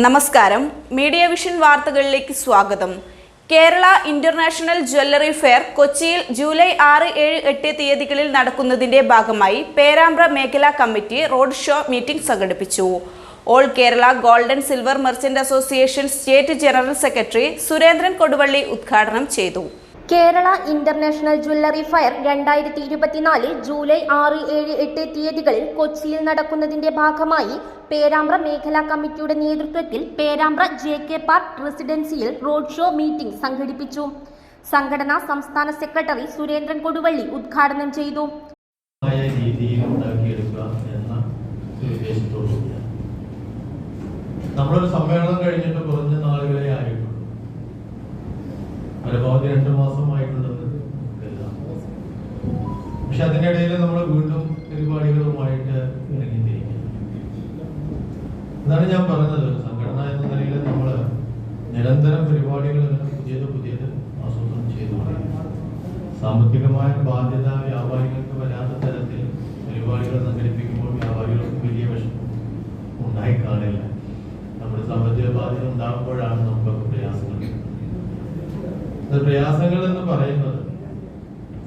നമസ്കാരം. Media vision വാർത്തകളിലേക്ക് സ്വാഗതം. കേരള ഇന്റർനാഷണൽ ജ്വല്ലറി ഫെയർ കൊച്ചിയിൽ ജൂലൈ ആറ് ഏഴ് എട്ട് തീയതികളിൽ നടക്കുന്നതിന്റെ ഭാഗമായി പേരാമ്പ്ര മേഖലാ കമ്മിറ്റി റോഡ് ഷോ മീറ്റിംഗ് സംഘടിപ്പിച്ചു. All Kerala golden silver merchant association state general secretary Surendran Koduvally ഉദ്ഘാടനം ചെയ്തു. കേരള ഇന്റർനാഷണൽ ജ്വല്ലറി ഫയർ രണ്ടായിരത്തി ഇരുപത്തിനാല് ജൂലൈ ആറ് ഏഴ് എട്ട് തീയതികളിൽ കൊച്ചിയിൽ നടക്കുന്നതിന്റെ ഭാഗമായി പേരാമ്പ്ര മേഖലാ കമ്മിറ്റിയുടെ നേതൃത്വത്തിൽ പേരാമ്പ്ര ജെ കെ പാർക്ക് റെസിഡൻസിയിൽ റോഡ് ഷോ മീറ്റിംഗ് സംഘടിപ്പിച്ചു. സംഘടനാ സംസ്ഥാന സെക്രട്ടറി സുരേന്ദ്രൻ കൊടുവള്ളി ഉദ്ഘാടനം ചെയ്തു. നമ്മളൊരു സമ്മേളനം കഴിഞ്ഞിട്ട് പരമാവധി രണ്ടു മാസമായിട്ടുണ്ടെന്ന് കരുതാം പക്ഷെ അതിനിടയിൽ നമ്മൾ വീണ്ടും പരിപാടികളുമായിട്ട് ഇറങ്ങിത്തിരിക്കും. അതാണ് ഞാൻ പറഞ്ഞത്. സംഘടന എന്ന നിലയിൽ നമ്മൾ നിരന്തരം പരിപാടികൾ പുതിയത് പുതിയത് ആസൂത്രണം ചെയ്തു സാമ്പത്തികമായ ബാധ്യത വ്യാപാരികൾക്ക് വരാത്ത തരത്തിൽ പരിപാടികൾ സംഘടിപ്പിക്കുമ്പോൾ വ്യാപാരികൾക്ക് വലിയ വിഷമം ഉണ്ടായി കാണില്ല നമ്മുടെ സാമ്പത്തിക ബാധ്യത ഉണ്ടാകുമ്പോഴാണ് പ്രയാസങ്ങൾ എന്ന് പറയുന്നത്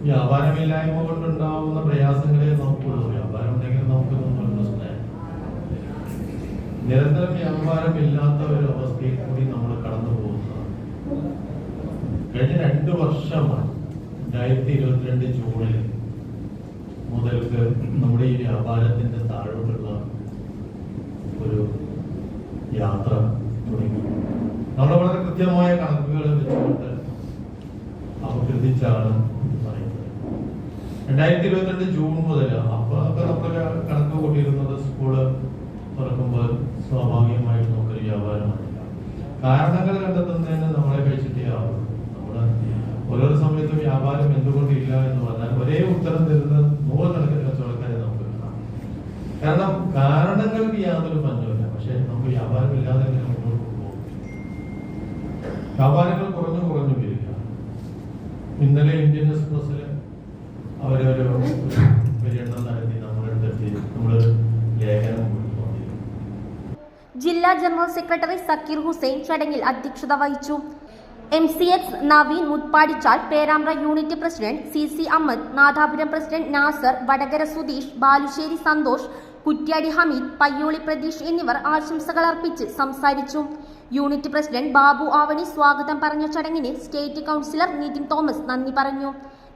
വ്യാപാരമില്ലായ്മ കൊണ്ടുണ്ടാവുന്ന പ്രയാസങ്ങളെ നമുക്കുള്ളൂ വ്യാപാരം ഉണ്ടെങ്കിൽ നമുക്ക് പ്രശ്നമില്ല നിരന്തരം വ്യാപാരമില്ലാത്ത ഒരു അവസ്ഥയിൽ കൂടി നമ്മൾ കടന്നു പോകുന്നതാണ് കഴിഞ്ഞ രണ്ട് വർഷമാണ് രണ്ടായിരത്തി ഇരുപത്തിരണ്ട് ജൂണിൽ മുതൽക്ക് നമ്മുടെ ഈ വ്യാപാരത്തിന്റെ താഴോട്ടുള്ള ഒരു യാത്ര തുടങ്ങി. നമ്മൾ വളരെ കൃത്യമായ കണക്കുകൾ വെച്ചുകൊണ്ട് ഇത് പറയുന്നത്. രണ്ടായിരത്തി ഇരുപത്തിരണ്ട് ജൂൺ മുതൽ അപ്പൊ ഒക്കെ നമ്മൾ കണക്ക് കൂട്ടിയിരുന്നത് സ്കൂൾ തുറക്കുമ്പോൾ സ്വാഭാവികമായിട്ട് നമുക്കൊരു വ്യാപാരമായില്ല കാരണങ്ങൾ കണ്ടെത്തുന്നതിന് നമ്മളെ കഴിച്ചിട്ടേ ആവുള്ളൂ. നമ്മൾ ഓരോ സമയത്തും വ്യാപാരം എന്തുകൊണ്ടില്ല എന്ന് പറഞ്ഞാൽ ഒരേ ഉത്തരം തരുന്ന നൂറുകണക്കിന് കച്ചവടക്കാരെ നമുക്ക് കാണാം. കാരണം കാരണങ്ങൾക്ക് യാതൊരു പഞ്ഞമില്ല പക്ഷെ നമുക്ക് വ്യാപാരം പോകും? വ്യാപാരങ്ങൾ കുറഞ്ഞു ഇന്നലെ ഇന്ത്യൻ എക്സ്പ്രസ്സിൽ അവരൊരു പര്യടനം നടത്തി നമ്മുടെ നമ്മൾ ലേഖനം ജില്ലാ ജനറൽ സെക്രട്ടറി സക്കീർ ഹുസൈൻ ചടങ്ങിൽ അധ്യക്ഷത വഹിച്ചു. M C X Naveen Muthpadichal Perambra unit president C C Ahammed Nadapuram president Nasar Vadakara Sudheesh Balussery Santhosh Kuttiadi Hameed Payyoli Pratheesh എന്നിവർ ആശംസകൾ അർപ്പിച്ച് സംസാരിച്ചു. യൂണിറ്റ് പ്രസിഡന്റ് ബാബു ആവണി സ്വാഗതം പറഞ്ഞ ചടങ്ങിന് സ്റ്റേറ്റ് കൗൺസിലർ നിതിൻ തോമസ് നന്ദി പറഞ്ഞു.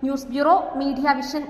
News bureau media vision.